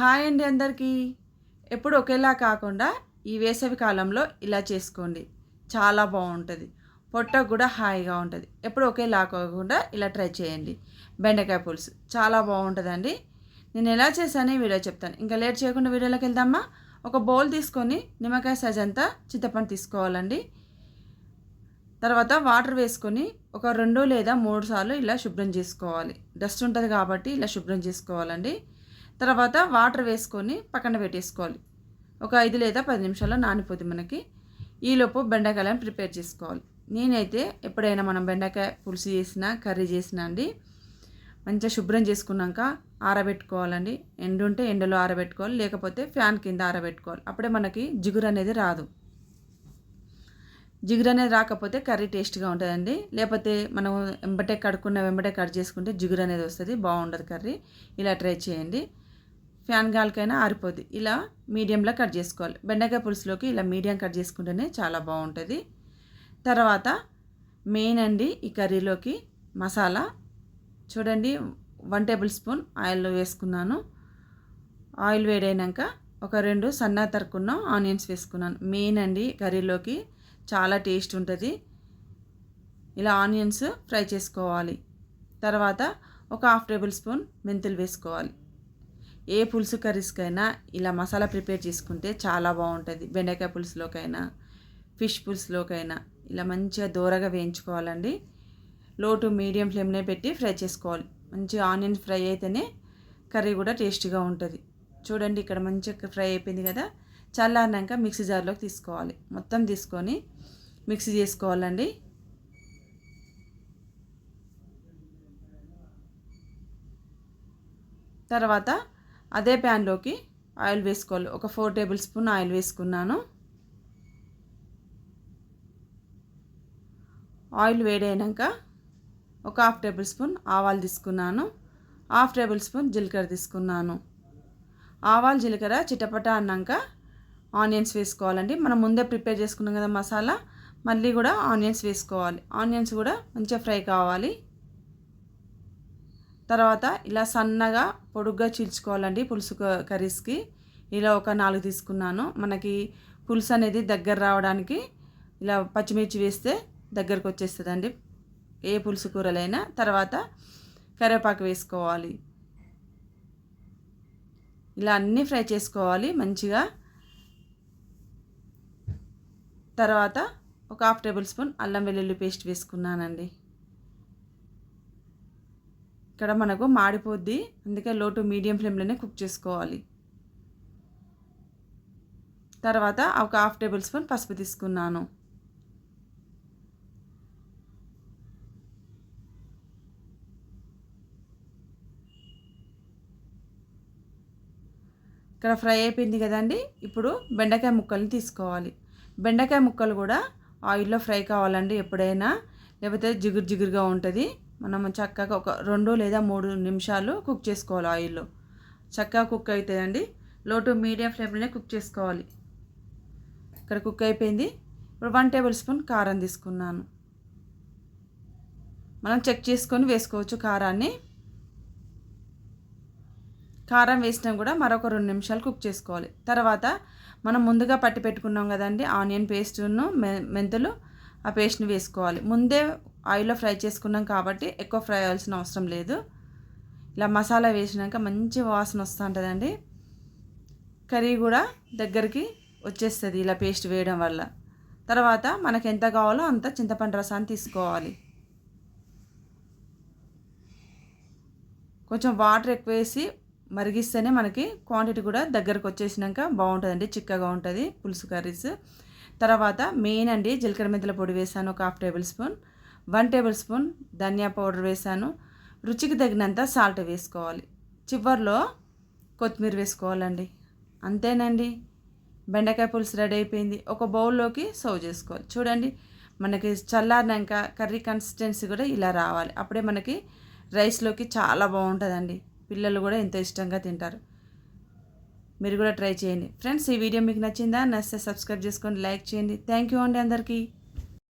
Hi అండి అందరికీ. ఎప్పుడు ఒకేలా కాకుండా ఈ వేసవి కాలంలో ఇలా చేసుకోండి. చాలా బాగుంటుంది. పొట్ట కూడా హాయిగా ఉంటుంది. ఎప్పుడు ఒకేలా కాకుండా ఇలా ట్రై చేయండి. బెండకాయ పులుసు చాలా బాగుంటుందండి. నేను ఎలా చేశానో వీడియో చెప్తాను. ఇంకా లేట్ చేయకుండా వీడియోలోకి వెళ్దామా? ఒక బౌల్ తీసుకొని నిమ్మకాయ సైజ్ అంతా చింతపండు తీసుకోవాలండి. తర్వాత వాటర్ వేసుకొని ఒక రెండు లేదా మూడు సార్లు ఇలా శుభ్రం చేసుకోవాలి. డస్ట్ ఉంటుంది కాబట్టి ఇలా శుభ్రం చేసుకోవాలండి. తర్వాత వాటర్ వేసుకొని పక్కన పెట్టేసుకోవాలి. ఒక ఐదు లేదా పది నిమిషాల్లో నానిపోతుంది మనకి. ఈలోపు బెండకాయలను ప్రిపేర్ చేసుకోవాలి. నేనైతే ఎప్పుడైనా మనం బెండకాయ పులుసు చేసినా కర్రీ చేసినా అండి మంచిగా శుభ్రం చేసుకున్నాక ఆరబెట్టుకోవాలండి. ఎండు ఉంటే ఎండలో ఆరబెట్టుకోవాలి లేకపోతే ఫ్యాన్ కింద ఆరబెట్టుకోవాలి. అప్పుడే మనకి జిగురు అనేది రాదు. జిగురు అనేది రాకపోతే కర్రీ టేస్ట్గా ఉంటుందండి. లేకపోతే మనం వెంబటే కడుక్కున్న వెంబటే కట్ చేసుకుంటే జిగురు అనేది వస్తుంది బాగుండదు కర్రీ. ఇలా ట్రై చేయండి. ఫ్యాన్ గాలికైనా ఆరిపోద్ది. ఇలా మీడియంలో కట్ చేసుకోవాలి. బెండకాయ పులుసులోకి ఇలా మీడియం కట్ చేసుకుంటేనే చాలా బాగుంటుంది. తర్వాత మెయిన్ అండి ఈ కర్రీలోకి మసాలా. చూడండి వన్ టేబుల్ స్పూన్ ఆయిల్ వేసుకున్నాను. ఆయిల్ వేడైనాక ఒక రెండు సన్న తరుకున్న ఆనియన్స్ వేసుకున్నాను. మెయిన్ అండి కర్రీలోకి చాలా టేస్ట్ ఉంటుంది. ఇలా ఆనియన్స్ ఫ్రై చేసుకోవాలి. తర్వాత ఒక హాఫ్ టేబుల్ స్పూన్ మెంతులు వేసుకోవాలి. ఏ పులుసు కర్రీస్కైనా ఇలా మసాలా ప్రిపేర్ చేసుకుంటే చాలా బాగుంటుంది. బెండకాయ పులుసులోకైనా ఫిష్ పులుసులోకైనా ఇలా మంచిగా దూరగా వేయించుకోవాలండి. లో టు మీడియం ఫ్లేమ్నే పెట్టి ఫ్రై చేసుకోవాలి. మంచిగా ఆనియన్ ఫ్రై అయితేనే కర్రీ కూడా టేస్టీగా ఉంటుంది. చూడండి ఇక్కడ మంచిగా ఫ్రై అయిపోయింది కదా. చల్లారినాక మిక్సీ జార్లోకి తీసుకోవాలి. మొత్తం తీసుకొని మిక్సీ చేసుకోవాలండి. తర్వాత అదే ప్యాన్లోకి ఆయిల్ వేసుకోవాలి. ఒక ఫోర్ టేబుల్ స్పూన్ ఆయిల్ వేసుకున్నాను. ఆయిల్ వేడైనాక ఒక హాఫ్ టేబుల్ స్పూన్ ఆవాలు తీసుకున్నాను. హాఫ్ టేబుల్ స్పూన్ జీలకర్ర తీసుకున్నాను. ఆవాలు జీలకర్ర చిటపట అన్నాక ఆనియన్స్ వేసుకోవాలండి. మనం ముందే ప్రిపేర్ చేసుకున్నాం కదా మసాలా. మళ్ళీ కూడా ఆనియన్స్ వేసుకోవాలి. ఆనియన్స్ కూడా మంచిగా ఫ్రై కావాలి. తర్వాత ఇలా సన్నగా పొడుగ్గా చీల్చుకోవాలండి పులుసు కర్రీస్కి. ఇలా ఒక నాలుగు తీసుకున్నాను. మనకి పులుసు అనేది దగ్గర రావడానికి ఇలా పచ్చిమిర్చి వేస్తే దగ్గరకు వచ్చేస్తుందండి. ఏ పులుసు కూరలైనా. తర్వాత కరివేపాకు వేసుకోవాలి. ఇలా అన్నీ ఫ్రై చేసుకోవాలి మంచిగా. తర్వాత ఒక హాఫ్ టేబుల్ స్పూన్ అల్లం వెల్లుల్లి పేస్ట్ వేసుకున్నానండి. ఇక్కడ మనకు మాడిపోద్ది. అందుకే లో టు మీడియం ఫ్లేమ్లోనే కుక్ చేసుకోవాలి. తర్వాత ఒక హాఫ్ టేబుల్ స్పూన్ పసుపు తీసుకున్నాను. ఇక్కడ ఫ్రై అయిపోయింది కదండి. ఇప్పుడు బెండకాయ ముక్కల్ని తీసుకోవాలి. బెండకాయ ముక్కలు కూడా ఆయిల్లో ఫ్రై కావాలండి ఎప్పుడైనా. లేకపోతే జిగురు జిగురుగా ఉంటుంది. మనం చక్కగా ఒక రెండు లేదా మూడు నిమిషాలు కుక్ చేసుకోవాలి ఆయిల్లో. చక్కగా కుక్ అవుతుందండి లో టు మీడియం ఫ్లేమ్లోనే కుక్ చేసుకోవాలి. ఇక్కడ కుక్ అయిపోయింది. ఇప్పుడు వన్ టేబుల్ స్పూన్ కారం తీసుకున్నాను. మనం చెక్ చేసుకొని వేసుకోవచ్చు కారాన్ని. కారం వేసినా కూడా మరొక రెండు నిమిషాలు కుక్ చేసుకోవాలి. తర్వాత మనం ముందుగా పట్టి పెట్టుకున్నాం కదండి ఆనియన్ పేస్టును మెంతులు ఆ పేస్ట్ని వేసుకోవాలి. ముందే ఆయిల్లో ఫ్రై చేసుకున్నాం కాబట్టి ఎక్కువ ఫ్రై అవ్వాల్సిన అవసరం లేదు. ఇలా మసాలా వేసినాక మంచి వాసన వస్తూ ఉంటుందండి కర్రీ కూడా దగ్గరికి వచ్చేస్తుంది ఇలా పేస్ట్ వేయడం వల్ల. తర్వాత మనకు ఎంత కావాలో అంత చింతపండు రసాన్ని తీసుకోవాలి. కొంచెం వాటర్ ఎక్కువ వేసి మరిగిస్తేనే మనకి క్వాంటిటీ కూడా దగ్గరకు వచ్చేసినాక బాగుంటుందండి. చిక్కగా ఉంటుంది పులుసు కర్రీస్. తర్వాత మెయిన్ అండి జీలకర్ర మెంతుల పొడి వేసాను ఒక half tablespoon one tablespoon dhania powder వేసాను. రుచికి తగినంత సాల్ట్ వేసుకోవాలి. చివరిలో కొత్తిమీర వేసుకోవాలండి. అంతేనండి. బెండకాయ పులుసు రెడీ అయిపోయింది. ఒక బౌల్లోకి సర్వ్ చేసుకోవాలి. చూడండి మనకి చల్లారినాక కర్రీ కన్సిస్టెన్సీ కూడా ఇలా రావాలి. అప్పుడే మనకి రైస్లోకి చాలా బాగుంటుందండి. పిల్లలు కూడా ఎంతో ఇష్టంగా తింటారు. మీరు కూడా ట్రై చేయండి. ఫ్రెండ్స్ ఈ వీడియో మీకు నచ్చిందా? నచ్చితే సబ్స్క్రైబ్ చేసుకోండి లైక్ చేయండి. థ్యాంక్ యూ అండి అందరికీ.